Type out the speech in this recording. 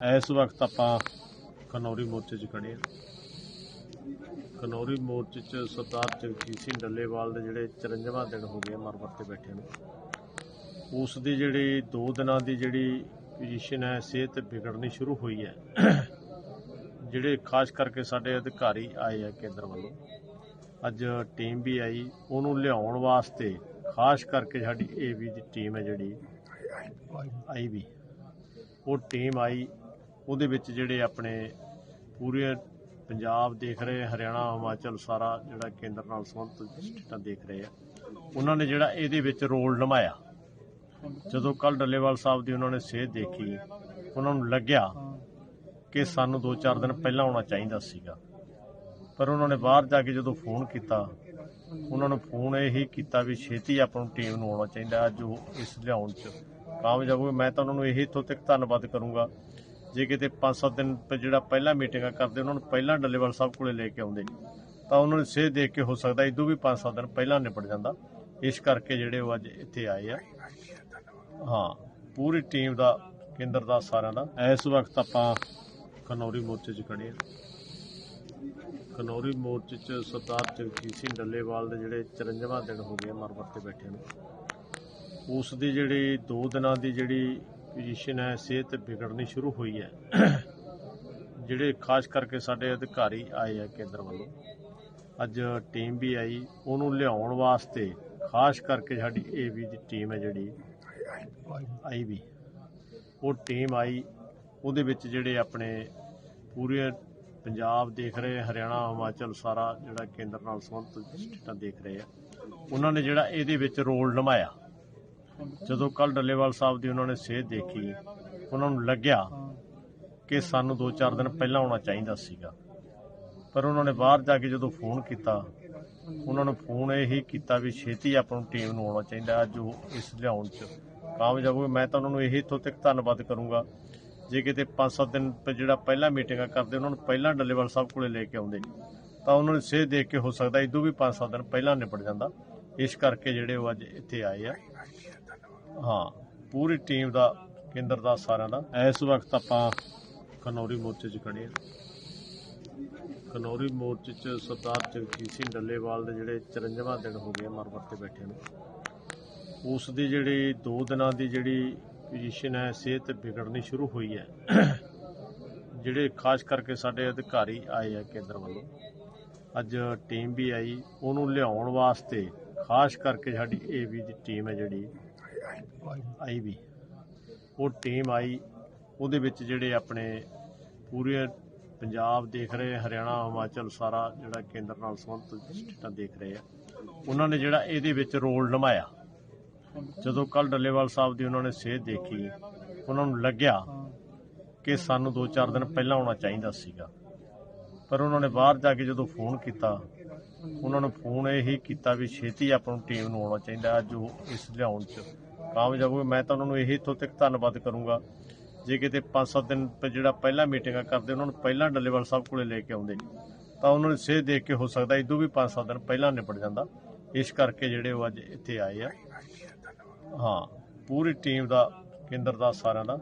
ਇਸ ਵਕਤ ਆਪਾਂ ਖਨੌਰੀ ਮੋਰਚੇ 'ਚ ਖੜੇ ਹਾਂ। ਖਨੌਰੀ ਮੋਰਚੇ 'ਚ ਸਰਦਾਰ ਜਗਜੀਤ ਸਿੰਘ ਡੱਲੇਵਾਲ ਦੇ ਜਿਹੜੇ 54ਵਾਂ ਦਿਨ ਹੋ ਗਏ ਮਰਮਤ ਤੇ ਬੈਠੇ ਨੇ। ਉਸ ਦੀ ਜਿਹੜੀ 2 ਦਿਨਾਂ ਦੀ ਜਿਹੜੀ ਪੋਜੀਸ਼ਨ ਹੈ, ਸਿਹਤ ਵਿਗੜਨੀ ਸ਼ੁਰੂ ਹੋਈ ਹੈ। ਜਿਹੜੇ ਖਾਸ ਕਰਕੇ ਸਾਡੇ ਅਧਿਕਾਰੀ ਆਏ ਆ ਕੇਂਦਰ ਵੱਲੋਂ, ਅੱਜ ਟੀਮ ਵੀ ਆਈ। ਉਹਨੂੰ ਲਿਆਉਣ ਵਾਸਤੇ ਖਾਸ ਕਰਕੇ ਸਾਡੀ ਏਵੀ ਦੀ ਟੀਮ ਹੈ ਜਿਹੜੀ ਆਈ ਵੀ ਉਹ ਟੀਮ ਆਈ। ਉਹਦੇ ਵਿੱਚ ਜਿਹੜੇ ਆਪਣੇ ਪੂਰੇ ਪੰਜਾਬ ਦੇਖ ਰਹੇ, ਹਰਿਆਣਾ, ਹਿਮਾਚਲ ਸਾਰਾ ਜਿਹੜਾ ਕੇਂਦਰ ਨਾਲ ਸੰਬੰਧਿਤ ਸਟੇਟਾਂ ਦੇਖ ਰਹੇ ਆ। ਉਹਨਾਂ ਨੇ ਜਿਹੜਾ ਇਹਦੇ ਵਿੱਚ ਰੋਲ ਨਿਭਾਇਆ। ਜਦੋਂ ਕੱਲ ਡੱਲੇਵਾਲ ਸਾਹਿਬ ਦੀ ਉਹਨਾਂ ਨੇ ਸਿਹਤ ਦੇਖੀ, ਉਹਨਾਂ ਨੂੰ ਲੱਗਿਆ ਕਿ ਸਾਨੂੰ 2-4 ਦਿਨ ਪਹਿਲਾਂ ਆਉਣਾ ਚਾਹੀਦਾ ਸੀਗਾ। ਪਰ ਉਹਨਾਂ ਨੇ ਬਾਹਰ ਜਾ ਕੇ ਜਦੋਂ ਫੋਨ ਕੀਤਾ, ਉਹਨਾਂ ਨੂੰ ਫੋਨ ਇਹੀ ਕੀਤਾ ਵੀ ਛੇਤੀ ਆਪਾਂ ਨੂੰ ਟੀਮ ਨੂੰ ਆਉਣਾ ਚਾਹੀਦਾ, ਅੱਜ ਉਹ ਇਸ ਲਿਆਉਣ 'ਚ ਕਾਮਯਾਬ ਹੋਏ। ਮੈਂ ਤਾਂ ਉਹਨਾਂ ਨੂੰ ਇਹੀ ਇੱਥੋਂ ਤੱਕ ਧੰਨਵਾਦ ਕਰੂੰਗਾ ਜੇ ਕਿਤੇ 5-7 ਦਿਨ ਜਿਹੜਾ ਪਹਿਲਾਂ ਮੀਟਿੰਗਾਂ ਕਰਦੇ, ਉਹਨਾਂ ਨੂੰ ਪਹਿਲਾਂ ਡੱਲੇਵਾਲ ਸਾਹਿਬ ਕੋਲੇ ਲੈ ਕੇ ਆਉਂਦੇ, ਤਾਂ ਉਹਨਾਂ ਨੂੰ ਸੇਧ ਦੇਖ ਕੇ ਹੋ ਸਕਦਾ ਇਦੋਂ ਵੀ 5-7 ਦਿਨ ਪਹਿਲਾਂ ਨਿਪਟ ਜਾਂਦਾ। ਇਸ ਕਰਕੇ ਜਿਹੜੇ ਉਹ ਅੱਜ ਇੱਥੇ ਆਏ ਆ। ਹਾਂ, ਪੂਰੀ ਟੀਮ ਦਾ, ਕੇਂਦਰ ਦਾ, ਸਾਰਿਆਂ ਦਾ। ਇਸ ਵਕਤ ਆਪਾਂ ਖਨੌਰੀ ਮੋਰਚੇ 'ਚ ਖੜੇ ਹਾਂ ਖਨੌਰੀ ਮੋਰਚੇ 'ਚ ਸਰਦਾਰ ਜਗਜੀਤ ਸਿੰਘ ਡੱਲੇਵਾਲ ਦੇ ਜਿਹੜੇ 54ਵਾਂ ਦਿਨ ਹੋ ਗਏ ਮਰਮਤ ਤੇ ਬੈਠੇ ਨੂੰ। ਉਸ ਦੀ ਜਿਹੜੀ 2 ਦਿਨਾਂ ਦੀ ਜਿਹੜੀ ਪੋਜੀਸ਼ਨ ਹੈ ਸਿਹਤ ਵਿਗੜਨੀ ਸ਼ੁਰੂ ਹੋਈ ਹੈ, ਜਿਹੜੇ ਖਾਸ ਕਰਕੇ ਸਾਡੇ ਅਧਿਕਾਰੀ ਆਏ ਆ ਕੇਂਦਰ ਵੱਲੋਂ, ਅੱਜ ਟੀਮ ਵੀ ਆਈ, ਉਹਨੂੰ ਲਿਆਉਣ ਵਾਸਤੇ ਖਾਸ ਕਰਕੇ ਸਾਡੀ ਏਵੀ ਦੀ ਟੀਮ ਹੈ ਜਿਹੜੀ ਆਈ ਵੀ ਉਹ ਟੀਮ ਆਈ, ਉਹਦੇ ਵਿੱਚ ਜਿਹੜੇ ਆਪਣੇ ਪੂਰੇ ਪੰਜਾਬ ਦੇਖ ਰਹੇ ਹਰਿਆਣਾ, ਹਿਮਾਚਲ, ਸਾਰਾ ਜਿਹੜਾ ਕੇਂਦਰ ਨਾਲ ਸੰਬੰਧਿਤ ਸਟੇਟਾਂ ਦੇਖ ਰਹੇ ਆ, ਉਹਨਾਂ ਨੇ ਜਿਹੜਾ ਇਹਦੇ ਵਿੱਚ ਰੋਲ ਨਿਭਾਇਆ। ਜਦੋਂ ਕੱਲ ਡੱਲੇਵਾਲ ਸਾਹਿਬ ਦੀ ਉਹਨਾਂ ਨੇ ਸੇਧ ਦੇਖੀ, ਉਹਨਾਂ ਨੂੰ ਲੱਗਿਆ ਕਿ ਸਾਨੂੰ 2-4 ਦਿਨ ਪਹਿਲਾਂ ਆਉਣਾ ਚਾਹੀਦਾ ਸੀਗਾ। ਪਰ ਉਹਨਾਂ ਨੇ ਬਾਹਰ ਜਾ ਕੇ ਜਦੋਂ ਫੋਨ ਕੀਤਾ, ਉਹਨਾਂ ਨੂੰ ਫੋਨ ਇਹੀ ਕੀਤਾ ਵੀ ਛੇਤੀ ਆਪਾਂ ਨੂੰ ਟੀਮ ਨੂੰ ਆਉਣਾ ਚਾਹੀਦਾ, ਅੱਜ ਉਹ ਇਸ ਲਿਆਉਣ 'ਚ ਕਾਮਯਾਬ ਹੋਏ ਮੈਂ ਤਾਂ ਉਹਨਾਂ ਨੂੰ ਇਹੀ ਇੱਥੋਂ ਤੱਕ ਧੰਨਵਾਦ ਕਰੂੰਗਾ, ਜੇ ਕਿਤੇ 5-7 ਦਿਨ ਜਿਹੜਾ ਪਹਿਲਾਂ ਮੀਟਿੰਗਾਂ ਕਰਦੇ, ਉਹਨਾਂ ਨੂੰ ਪਹਿਲਾਂ ਡੱਲੇਵਾਲ ਸਾਹਿਬ ਕੋਲੇ ਲੈ ਕੇ ਆਉਂਦੇ, ਤਾਂ ਉਹਨਾਂ ਨੂੰ ਸੇਧ ਦੇਖ ਕੇ ਹੋ ਸਕਦਾ ਇਦੋਂ ਵੀ 5-7 ਦਿਨ ਪਹਿਲਾਂ ਨਿਪਟ ਜਾਂਦਾ। ਇਸ ਕਰਕੇ ਜਿਹੜੇ ਉਹ ਅੱਜ ਇੱਥੇ ਆਏ ਆ ਹਾਂ, ਪੂਰੀ ਟੀਮ ਦਾ ਕੇਂਦਰ ਦਾ ਸਾਰਿਆਂ ਦਾ। ਇਸ ਵਕਤ ਆਪਾਂ ਖਨੌਰੀ ਮੋਰਚੇ 'ਚ ਖੜੇ ਹਾਂ। ਖਨੌਰੀ ਮੋਰਚੇ 'ਚ ਸਰਦਾਰ ਜਗਜੀਤ ਸਿੰਘ ਡੱਲੇਵਾਲ ਦੇ ਜਿਹੜੇ 54ਵਾਂ ਦਿਨ ਹੋ ਗਏ ਮਰਮਤ ਤੇ ਬੈਠੇ ਨੂੰ। ਉਸ ਦੀ ਜਿਹੜੀ 2 ਦਿਨਾਂ ਦੀ ਜਿਹੜੀ ਪੋਜੀਸ਼ਨ ਹੈ, ਸਿਹਤ ਵਿਗੜਨੀ ਸ਼ੁਰੂ ਹੋਈ ਹੈ। ਜਿਹੜੇ ਖਾਸ ਕਰਕੇ ਸਾਡੇ ਅਧਿਕਾਰੀ ਆਏ ਆ ਕੇਂਦਰ ਵੱਲੋਂ, ਅੱਜ ਟੀਮ ਵੀ ਆਈ। ਉਹਨੂੰ ਲਿਆਉਣ ਵਾਸਤੇ ਖਾਸ ਕਰਕੇ ਸਾਡੀ ਏਵੀ ਦੀ ਟੀਮ ਹੈ ਜਿਹੜੀ ਆਈ ਵੀ। ਉਹ ਟੀਮ ਆਈ। ਉਹਦੇ ਵਿੱਚ ਜਿਹੜੇ ਆਪਣੇ ਪੂਰੇ ਪੰਜਾਬ ਦੇਖ ਰਹੇ, ਹਰਿਆਣਾ, ਹਿਮਾਚਲ ਸਾਰਾ ਜਿਹੜਾ ਕੇਂਦਰ ਨਾਲ ਸੰਬੰਧਿਤ ਸਟੇਟਾਂ ਦੇਖ ਰਹੇ ਆ। ਉਹਨਾਂ ਨੇ ਜਿਹੜਾ ਇਹਦੇ ਵਿੱਚ ਰੋਲ ਨਿਭਾਇਆ। ਜਦੋਂ ਕੱਲ ਡੱਲੇਵਾਲ ਸਾਹਿਬ ਦੀ ਉਹਨਾਂ ਨੇ ਸਿਹਤ ਦੇਖੀ, ਉਹਨਾਂ ਨੂੰ ਲੱਗਿਆ ਕਿ ਸਾਨੂੰ 2-4 ਦਿਨ ਪਹਿਲਾਂ ਆਉਣਾ ਚਾਹੀਦਾ ਸੀਗਾ। ਪਰ ਉਹਨਾਂ ਨੇ ਬਾਹਰ ਜਾ ਕੇ ਜਦੋਂ ਫੋਨ ਕੀਤਾ, ਉਹਨਾਂ ਨੂੰ ਫੋਨ ਇਹ ਹੀ ਕੀਤਾ ਵੀ ਛੇਤੀ ਆਪਾਂ ਨੂੰ ਟੀਮ ਨੂੰ ਆਉਣਾ ਚਾਹੀਦਾ, ਅੱਜ ਉਹ ਇਸ ਲਿਆਉਣ 'ਚ ਕਾਮਯਾਬ ਹੋਵੇ ਮੈਂ ਤਾਂ ਉਹਨਾਂ ਨੂੰ ਇਹੀ ਇੱਥੋਂ ਤੱਕ ਧੰਨਵਾਦ ਕਰੂੰਗਾ। ਜੇ ਕਿਤੇ 5-7 ਦਿਨ ਜਿਹੜਾ ਪਹਿਲਾਂ ਮੀਟਿੰਗਾਂ ਕਰਦੇ, ਉਹਨਾਂ ਨੂੰ ਪਹਿਲਾਂ ਡੱਲੇਵਾਲ ਸਾਹਿਬ ਕੋਲੇ ਲੈ ਕੇ ਆਉਂਦੇ, ਤਾਂ ਉਹਨਾਂ ਨੂੰ ਸੇਧ ਦੇਖ ਕੇ ਹੋ ਸਕਦਾ ਇਦੋਂ ਵੀ 5-7 ਦਿਨ ਪਹਿਲਾਂ ਨਿਪਟ ਜਾਂਦਾ। ਇਸ ਕਰਕੇ ਜਿਹੜੇ ਉਹ ਅੱਜ ਇੱਥੇ ਆਏ ਆ। ਹਾਂ, ਪੂਰੀ ਟੀਮ ਦਾ, ਕੇਂਦਰ ਦਾ ਸਾਰਿਆਂ ਦਾ